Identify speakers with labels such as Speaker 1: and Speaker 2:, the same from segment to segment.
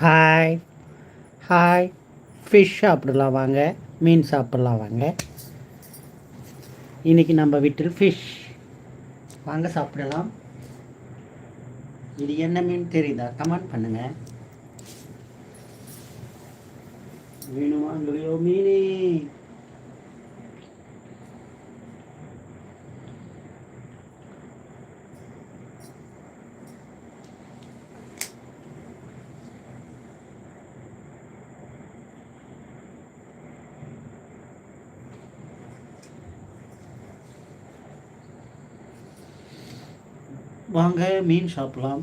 Speaker 1: Hi hi fish சாப்பிடலாம் வாங்க. மீன் சாப்பிடலாம் வாங்க. இன்னைக்கு நம்ம வீட்டில் ஃபிஷ் வாங்க சாப்பிடலாம். இது என்ன மீன் தெரியுதா? கமெண்ட் பண்ணுங்க. வேணுமாங்களையோ மீனே. வாங்க மீன் சாப்பிடலாம்.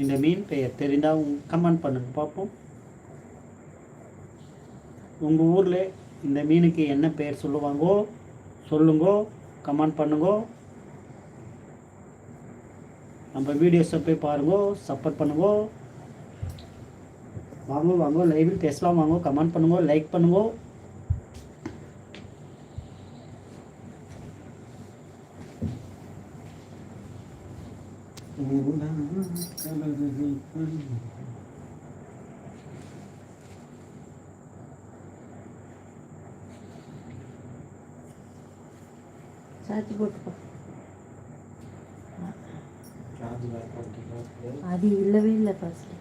Speaker 1: இந்த மீன் பெயர் தெரிந்தால் கமெண்ட் பண்ணுங்க பார்ப்போம். உங்கள் ஊரில் இந்த மீனுக்கு என்ன பெயர் சொல்லுவாங்கோ சொல்லுங்கோ கமெண்ட் பண்ணுங்கோ. நம்ம வீடியோஸை போய் பாருங்கோ சப்போர்ட் பண்ணுங்கோ. வாங்க வாங்கோ லைவில் பேசலாம் வாங்கோ கமெண்ட் பண்ணுங்கோ லைக் பண்ணுங்கோ.
Speaker 2: சார்ஜ் போட்டுக்கோ. அது இல்லவே இல்லை ஃபர்ஸ்ட்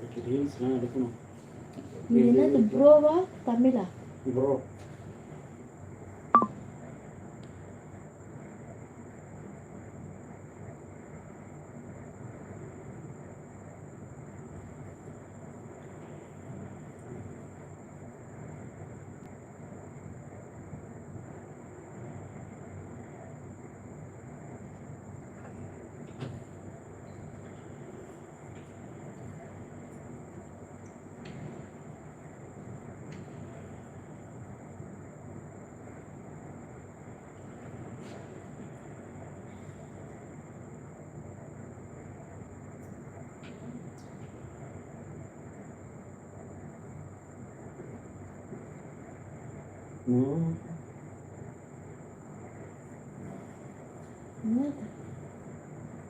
Speaker 1: நாளைக்கு ரீல்ஸ்லாம் எடுக்கணும்.
Speaker 2: இது என்னது ப்ரோவா தமிழா?
Speaker 1: ப்ரோ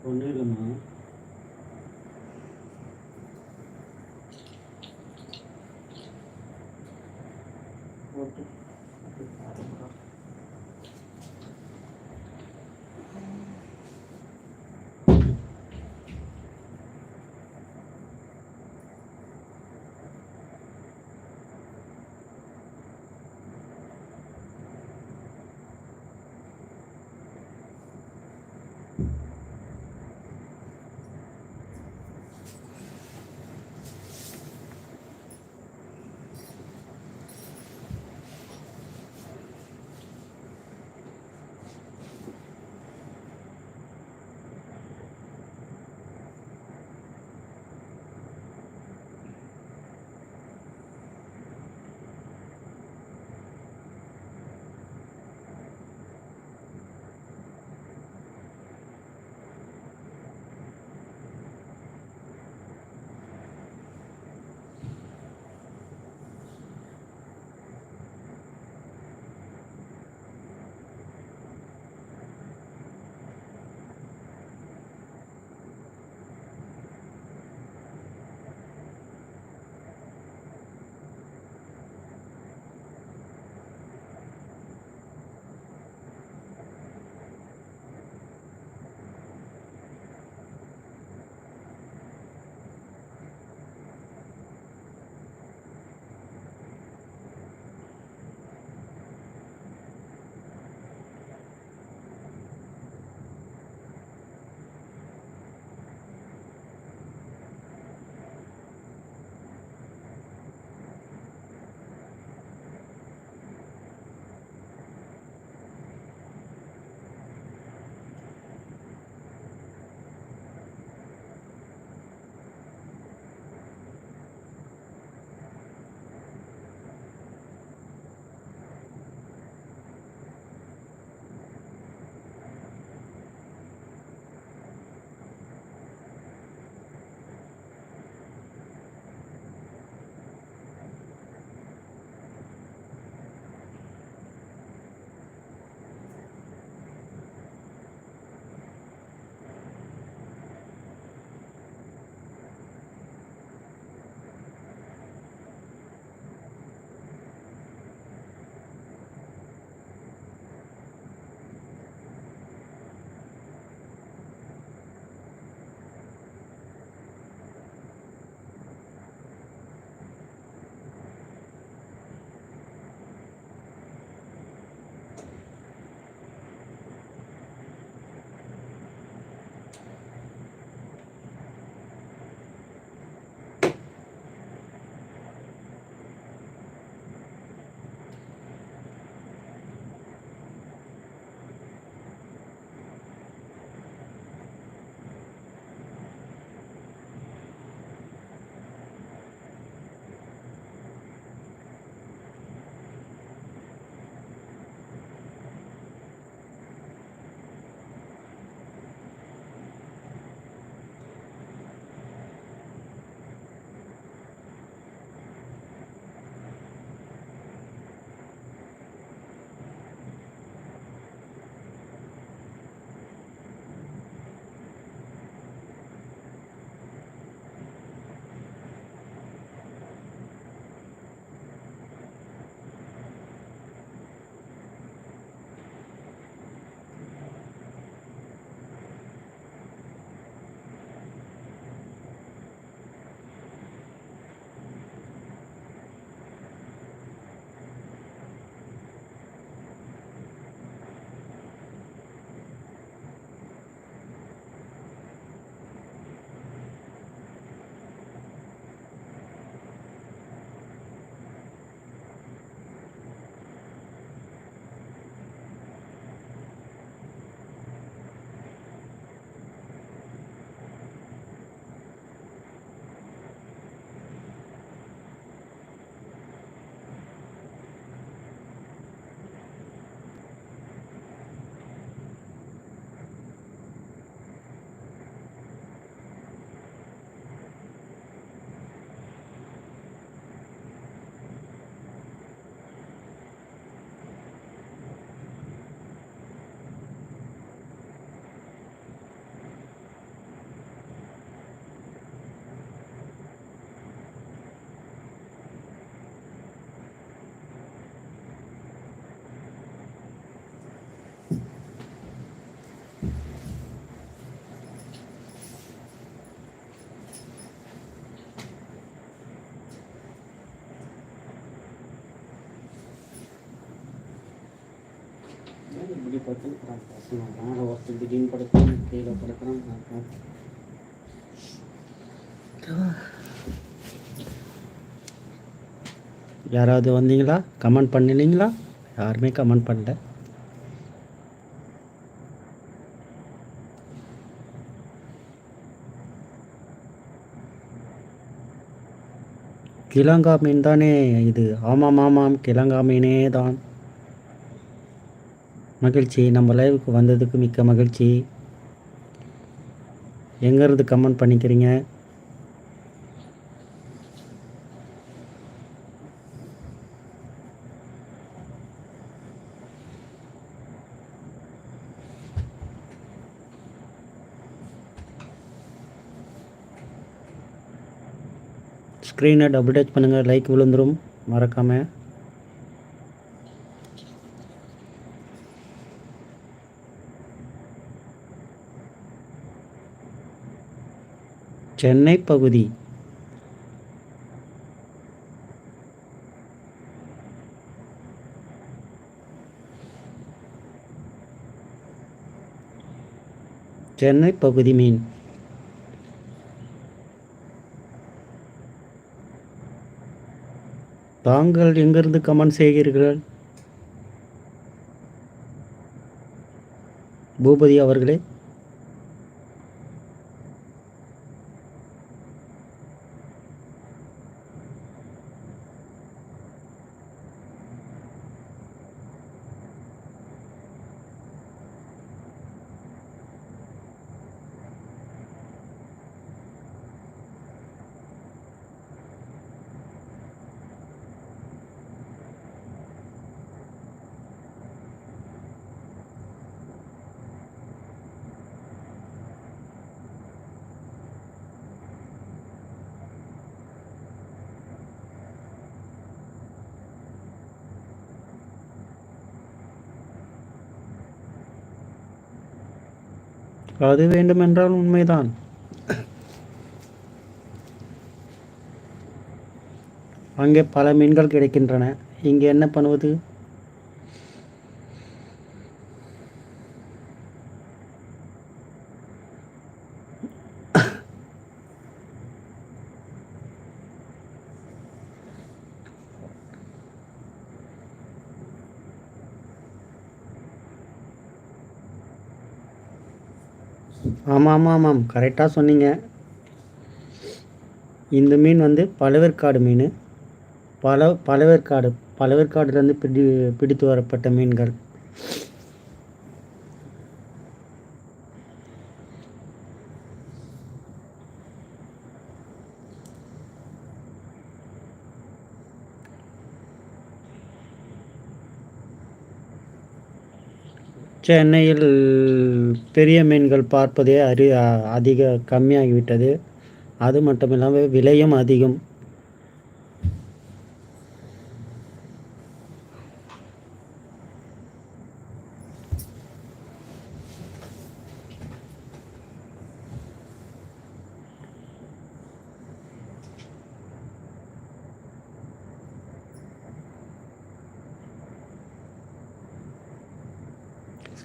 Speaker 1: ஒன்றும் இல்லைம்மா. படுத்துக்கிறான் பசங்க மேலே ஒருத்தர் திடீர்னு படுக்கிறான் கீழே படுக்கிறான் யாராவது வந்தீங்களா? கமெண்ட் பண்ணினீங்களா? யாருமே கமெண்ட் பண்ணல. கிழங்கா மீன் தானே இது? ஆமாம் ஆமாம் கிழங்கா மீனே தான். மகிழ்ச்சி. நம்ம லைவுக்கு வந்ததுக்கு மிக்க மகிழ்ச்சி. எங்கேருந்து கமெண்ட் பண்ணிக்கிறீங்க? ஸ்க்ரீனை டபுள் டச் பண்ணுங்கள் லைக் விழுந்துரும். மறக்காமல் சென்னை பகுதி. சென்னை பகுதி மீன். தாங்கள் எங்கிருந்து கமெண்ட் செய்கிறீர்கள்? பூபதி அவர்களே. அது வேண்டுமென்றால் உண்மைதான். அங்கே பல மீன்கள் கிடைக்கின்றன. இங்கே என்ன பண்ணுவது? ஆமாம் ஆமாம் ஆமாம் கரெக்டாக சொன்னீங்க. இந்த மீன் வந்து பழவேற்காடு மீன். பல பழவேற்காடு பழவேற்காடுலேருந்து பிடி பிடித்து வரப்பட்ட மீன்கள். சென்னையில் பெரிய மீன்கள் பார்ப்பதே அரி அதிக கம்மியாகிவிட்டது. அது மட்டும் இல்லாமல் விலையும் அதிகம்.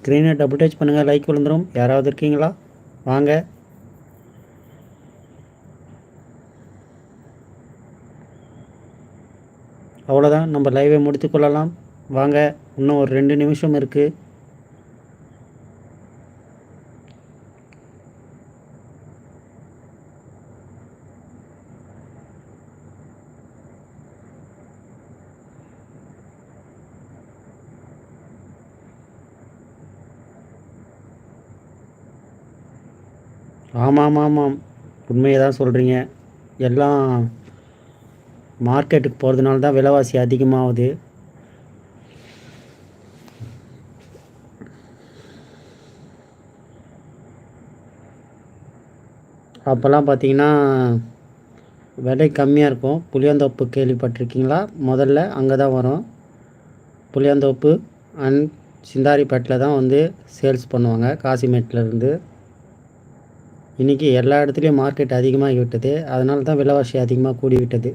Speaker 1: ஸ்க்ரீனை டபுள் டச் பண்ணுங்கள் லைக் விழுந்துடும் யாராவது இருக்கீங்களா? வாங்க. அவ்வளோதான் நம்ம லைவை முடித்து கொள்ளலாம். வாங்க இன்னும் ஒரு ரெண்டு நிமிஷம் இருக்குது ஆமாம் ஆமாம் உண்மையை தான் சொல்கிறீங்க எல்லாம் மார்க்கெட்டுக்கு போகிறதுனால தான் விலைவாசி அதிகமாகுது. அப்போல்லாம் பார்த்தீங்கன்னா விலை கம்மியாக இருக்கும். புளியந்தோப்பு கேள்விப்பட்டிருக்கீங்களா? முதல்ல அங்கே தான் வரும். புளியந்தோப்பு அண்ட் சிந்தாரிப்பேட்டில் தான் வந்து சேல்ஸ் பண்ணுவாங்க. காசிமேட்டிலருந்து இன்றைக்கி எல்லா இடத்துலையும் மார்க்கெட் அதிகமாகி விட்டது. அதனால தான் விலைவாசி அதிகமாக கூடிவிட்டது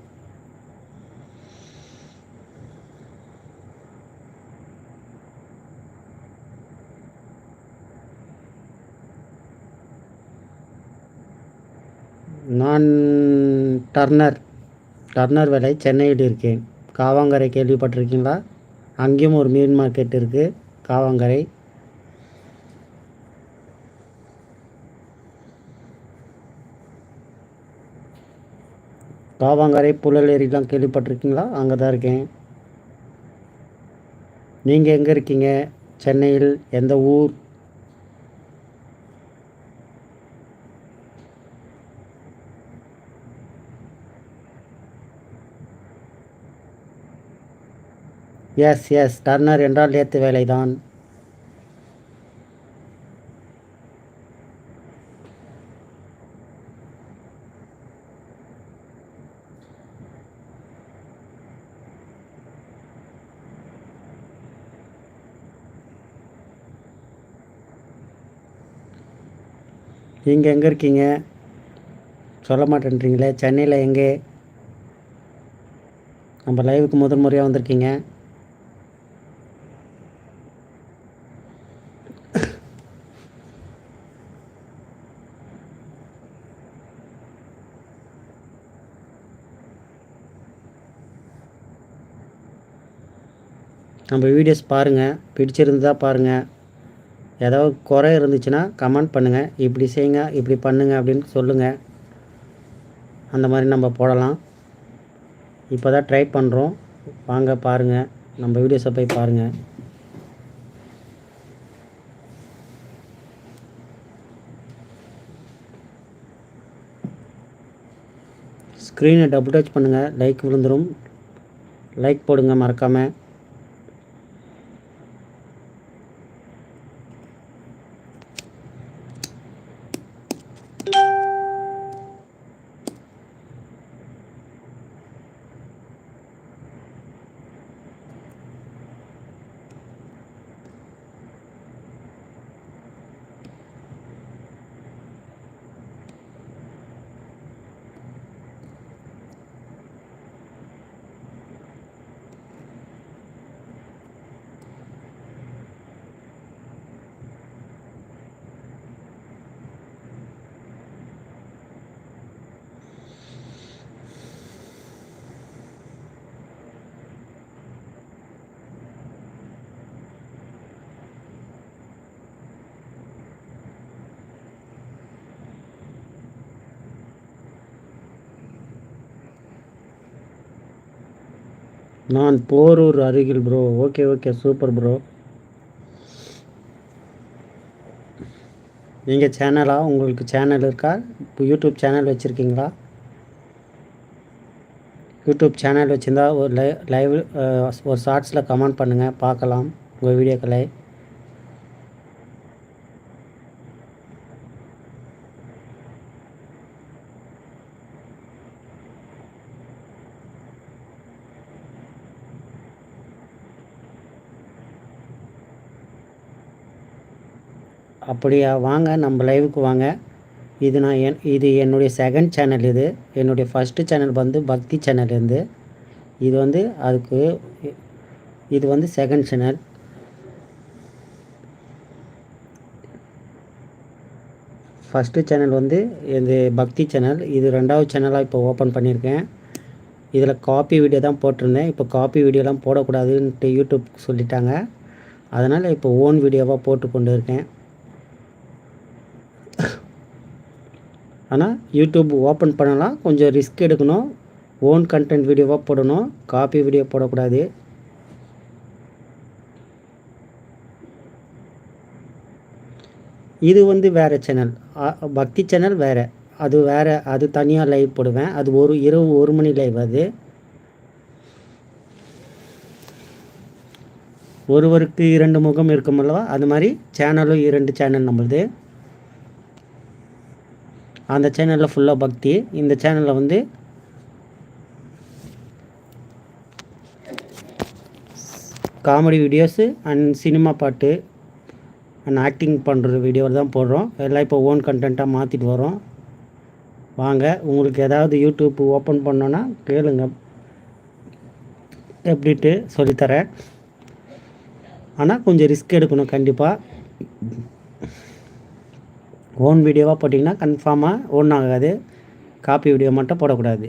Speaker 1: நான் டர்னர் டர்னர் வேலை சென்னையில் இருக்கேன். காவாங்கரை கேள்விப்பட்டிருக்கீங்களா? அங்கேயும் ஒரு மீன் மார்க்கெட் இருக்குது காவாங்கரை. காவாங்கரை புழலேரிலாம் கேள்விப்பட்டிருக்கீங்களா? அங்கே தான் இருக்கேன். நீங்கள் எங்கே இருக்கீங்க? சென்னையில் எந்த ஊர்? எஸ் எஸ் டர்னர் என்றால் லேத்து வேலைதான். நீங்கள் எங்கே இருக்கீங்க? சொல்ல மாட்டேன்றீங்களே. சென்னையில் எங்கே? நம்ம லைவுக்கு முதல் முறையாக வந்திருக்கீங்க. நம்ம வீடியோஸ் பாருங்கள் பிடிச்சிருந்தா பாருங்கள் ஏதாவது குறை இருந்துச்சுன்னா கமெண்ட் பண்ணுங்கள் இப்படி செய்யுங்க இப்படி பண்ணுங்கள் அப்படின்னு சொல்லுங்கள் அந்த மாதிரி நம்ம போடலாம். இப்போ தான் ட்ரை பண்ணுறோம் வாங்க பாருங்கள் நம்ம வீடியோஸை போய் பாருங்கள் ஸ்க்ரீனை டபுள் டச் பண்ணுங்கள் லைக் விழுந்துடும் லைக் போடுங்க மறக்காமல் நான் போரூர் அருகில் bro okay okay super bro நீங்கள் சேனலா உங்களுக்கு சேனல் இருக்கா? இப்போ யூடியூப் சேனல் வச்சுருக்கீங்களா? யூடியூப் சேனல் வச்சுருந்தா ஒரு லை லைவ் ஒரு ஷார்ட்ஸில் கமெண்ட் பண்ணுங்கள் பார்க்கலாம். உங்கள் வீடியோக்களை அப்படியா? வாங்க நம்ம லைவுக்கு வாங்க. இது நான் என் இது என்னுடைய செகண்ட் சேனல் இது. என்னுடைய ஃபஸ்ட்டு சேனல் வந்து பக்தி சேனல் இருந்து. இது வந்து அதுக்கு இது வந்து செகண்ட் சேனல் ஃபஸ்ட்டு சேனல் வந்து இது பக்தி சேனல் இது ரெண்டாவது சேனலாக இப்போ ஓப்பன் பண்ணியிருக்கேன். இதில் காப்பி வீடியோ தான் போட்டிருந்தேன். இப்போ காப்பி வீடியோலாம் போடக்கூடாதுன்ட்டு யூடியூப் சொல்லிட்டாங்க. அதனால் இப்போ ஓன் வீடியோவாக போட்டு கொண்டு இருக்கேன். ஆனால் யூடியூப் ஓப்பன் பண்ணலாம் கொஞ்சம் ரிஸ்க் எடுக்கணும். ஓன் கண்டென்ட் வீடியோவாக போடணும். காப்பி வீடியோ போடக்கூடாது. இது வந்து வேறு சேனல் பக்தி சேனல் வேறு. அது வேறு அது தனியாக லைவ் போடுவேன். அது ஒரு இரவு ஒரு மணி லைவ் அது. ஒருவருக்கு இரண்டு முகம் இருக்கும் அல்லவா? அது மாதிரி சேனலும் இரண்டு சேனல் நம்மளுது. அந்த சேனலில் ஃபுல்லாக பக்தி. இந்த சேனலில் வந்து காமெடி வீடியோஸு அண்ட் சினிமா பாட்டு அண்ட் ஆக்டிங் பண்ணுற வீடியோ தான் போடுறோம். எல்லாம் இப்போ ஓன் கண்டென்ட்டாக மாற்றிட்டு வரோம். வாங்க உங்களுக்கு ஏதாவது யூடியூப் ஓப்பன் பண்ணோன்னா கேளுங்க. எப்படிட்டு சொல்லித்தரேன் ஆனால் கொஞ்சம் ரிஸ்க் எடுக்கணும் கண்டிப்பாக ஓன் வீடியோவாக போட்டிங்கன்னா கன்ஃபார்மாக ஓன் ஆகாது. காப்பி வீடியோ மட்டும் போடக்கூடாது.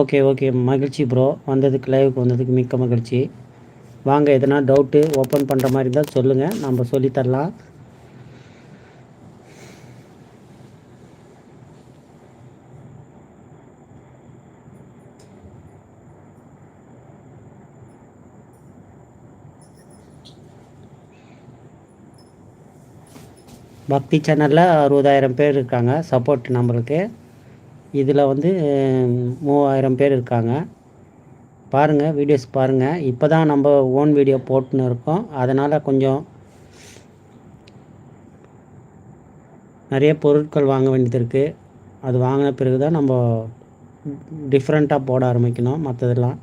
Speaker 1: ஓகே ஓகே மகிழ்ச்சி ப்ரோ வந்ததுக்கு லைவுக்கு வந்ததுக்கு மிக்க மகிழ்ச்சி. வாங்க எதனா டவுட்டு ஓப்பன் பண்ணுற மாதிரி இருந்தால் சொல்லுங்கள் நம்ம சொல்லித்தரலாம் பக்தி சேனலில் அறுபதாயிரம் பேர் இருக்காங்க சப்போர்ட் நம்மளுக்கு இதில் வந்து மூவாயிரம் பேர் இருக்காங்க. பாருங்கள் வீடியோஸ் பாருங்கள் இப்போ தான் நம்ம ஓன் வீடியோ போட்டுன்னு இருக்கோம். அதனால் கொஞ்சம் நிறைய பொருட்கள் வாங்க வேண்டியது இருக்குது அது வாங்கின பிறகு தான் நம்ம டிஃப்ரெண்ட்டாக போட ஆரம்பிக்கணும் மற்றதெல்லாம்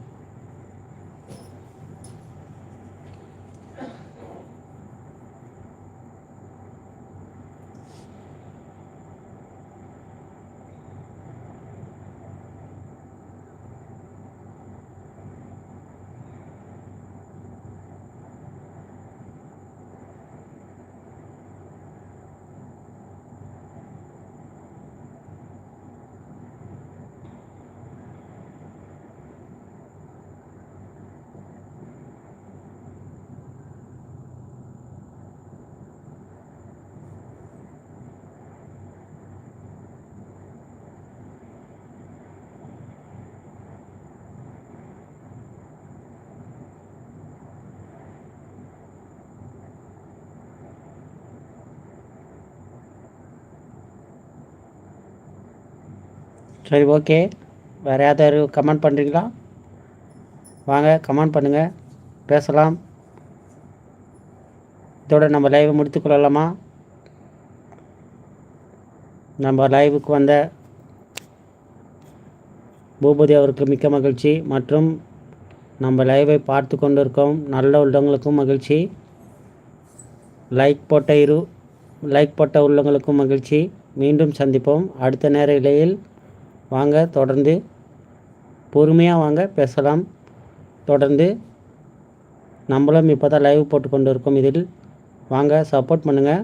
Speaker 1: சரி ஓகே. வேறு யாராவது கமெண்ட் பண்ணுறீங்களா வாங்க கமெண்ட் பண்ணுங்கள் பேசலாம். இதோட நம்ம லைவை முடித்துக்கொள்ளலாமா நம்ம லைவுக்கு வந்த பூபதி அவருக்கு மிக்க மகிழ்ச்சி. மற்றும் நம்ம லைவை பார்த்து கொண்டிருக்கோம் நல்ல உள்ளவங்களுக்கும் மகிழ்ச்சி. லைக் போட்ட இரு லைக் போட்ட உள்ளவங்களுக்கும் மகிழ்ச்சி. மீண்டும் சந்திப்போம். அடுத்த நேர இலையில் வாங்க தொடர்ந்து பொறுமையாக வாங்க பேசலாம். தொடர்ந்து நம்மளும் இப்போ தான் லைவ் போட்டு கொண்டு இருக்கோம் இதில். வாங்க சப்போர்ட் பண்ணுங்கள்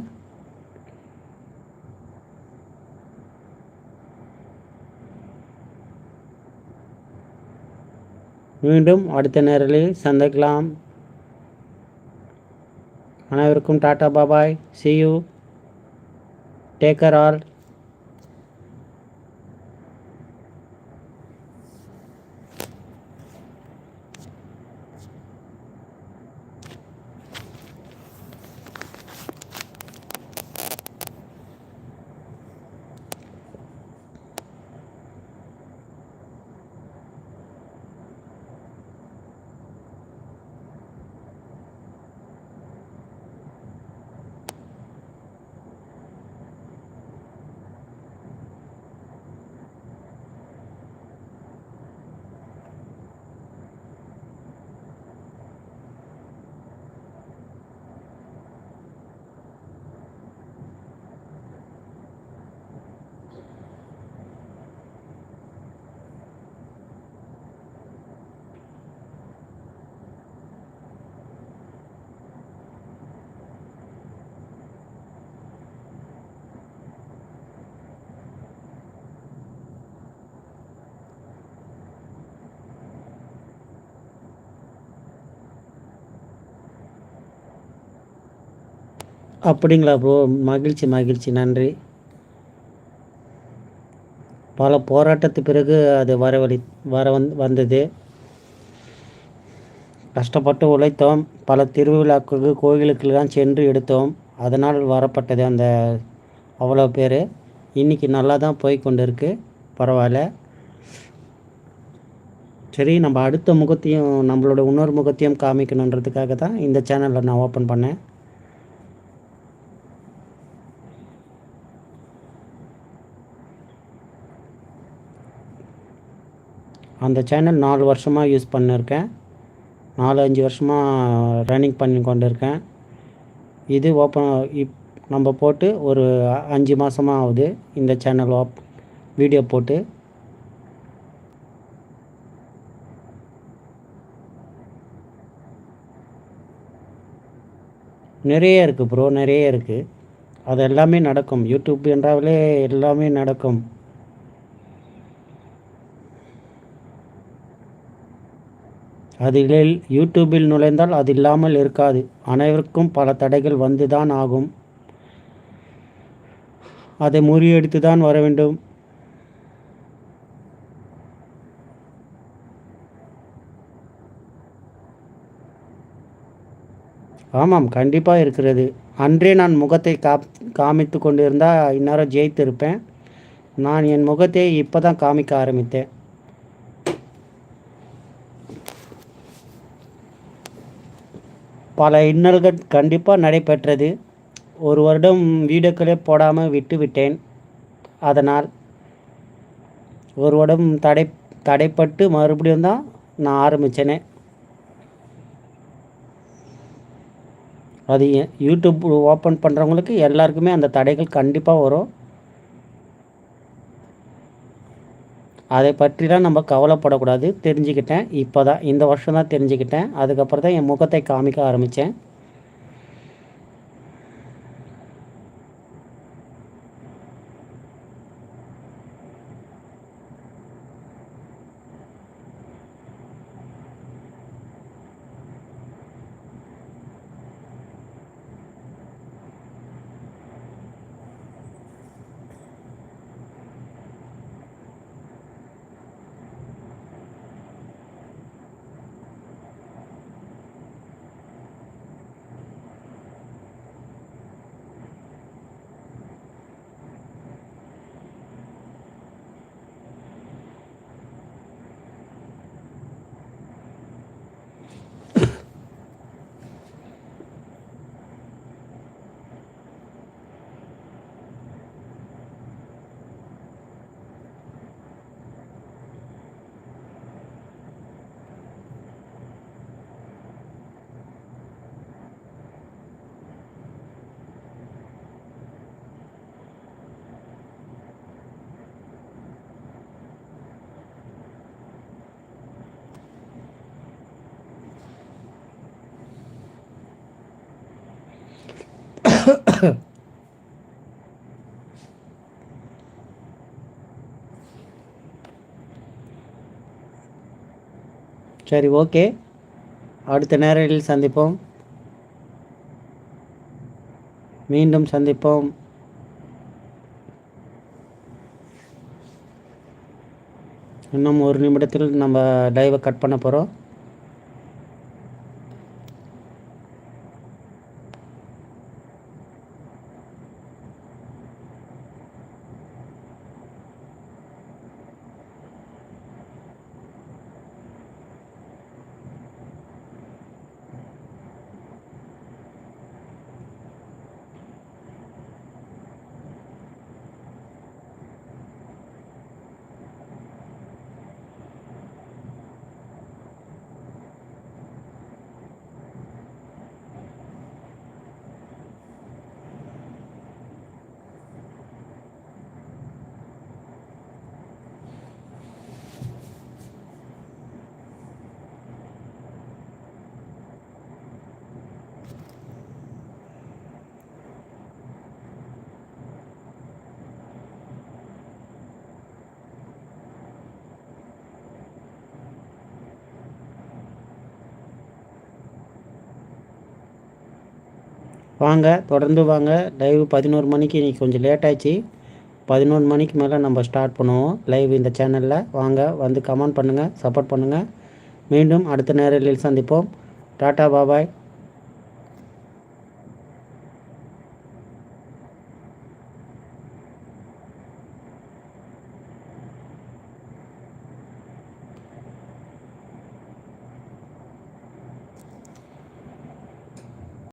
Speaker 1: மீண்டும் அடுத்த நேரில் சந்திக்கலாம். அனைவருக்கும் tata bye bye see you take care all அப்படிங்களா ப்ரோ மகிழ்ச்சி மகிழ்ச்சி. நன்றி. பல போராட்டத்து பிறகு அது வரவழி வர வந் வந்தது. கஷ்டப்பட்டு உழைத்தோம். பல திருவிழாக்களுக்கு கோயிலுக்கெல்லாம் சென்று எடுத்தோம். அதனால் வரப்பட்டது அந்த அவ்வளோ பேர். இன்றைக்கி நல்லா தான் போய் கொண்டு இருக்கு பரவாயில்ல. சரி நம்ம அடுத்த முகத்தையும் நம்மளோட இன்னொரு முகத்தையும் காமிக்கணுன்றதுக்காக தான் இந்த சேனலை நான் ஓப்பன் பண்ணேன். அந்த சேனல் நாலு வருஷமாக யூஸ் பண்ணியிருக்கேன் நாலு அஞ்சு வருஷமாக ரன்னிங் பண்ணி கொண்டு இருக்கேன் இது ஓப்பன் இப் நம்ம போட்டு ஒரு அஞ்சு மாதமாக ஆகுது இந்த சேனல் ஓப் வீடியோ போட்டு. நிறைய இருக்குது ப்ரோ நிறைய இருக்குது அது எல்லாமே நடக்கும். யூடியூப் என்றாலே எல்லாமே நடக்கும். அதில் யூடியூபில் நுழைந்தால் அது இல்லாமல் இருக்காது. அனைவருக்கும் பல தடைகள் வந்து தான் ஆகும். அதை முறியடித்து தான் வர வேண்டும். ஆமாம் கண்டிப்பாக இருக்கிறது. அன்றே நான் முகத்தை காப் காமித்து கொண்டிருந்தால் இந்நேரம் ஜெயித்திருப்பேன். நான் என் முகத்தை இப்போ தான் காமிக்க ஆரம்பித்தேன். பல இன்னல்கள் கண்டிப்பாக நடைபெற்றது ஒரு வருடம் வீடியோக்களே போடாமல் விட்டு விட்டேன் அதனால் ஒரு வருடம் தடை தடைப்பட்டு மறுபடியும் தான் நான் ஆரம்பித்தேனே அது யூடியூப் ஓப்பன் பண்ணுறவங்களுக்கு எல்லாருக்குமே அந்த தடைகள் கண்டிப்பாக வரும் அதை பற்றிலாம் நம்ம கவலைப்படக்கூடாது. தெரிஞ்சுக்கிட்டேன். இப்போ தான் இந்த வருஷம் தான் தெரிஞ்சுக்கிட்டேன். அதுக்கப்புறம் தான் என் முகத்தை காமிக்க ஆரம்பித்தேன் சரி ஓகே. அடுத்த நேரில் சந்திப்போம். மீண்டும் சந்திப்போம். இன்னும் ஒரு நிமிடத்தில் நம்ம லைவை கட் பண்ண போகிறோம் வாங்க தொடர்ந்து வாங்க. லைவ் பதினோரு மணிக்கு இன்றைக்கி கொஞ்சம் லேட் ஆச்சு. பதினொன்று மணிக்கு மேலே நம்ம ஸ்டார்ட் பண்ணுவோம். லைவ் இந்த சேனலில் வாங்க வந்து கமெண்ட் பண்ணுங்கள் சப்போர்ட் பண்ணுங்கள் மீண்டும் அடுத்த நேரில் சந்திப்போம். டாட்டா பாபாய்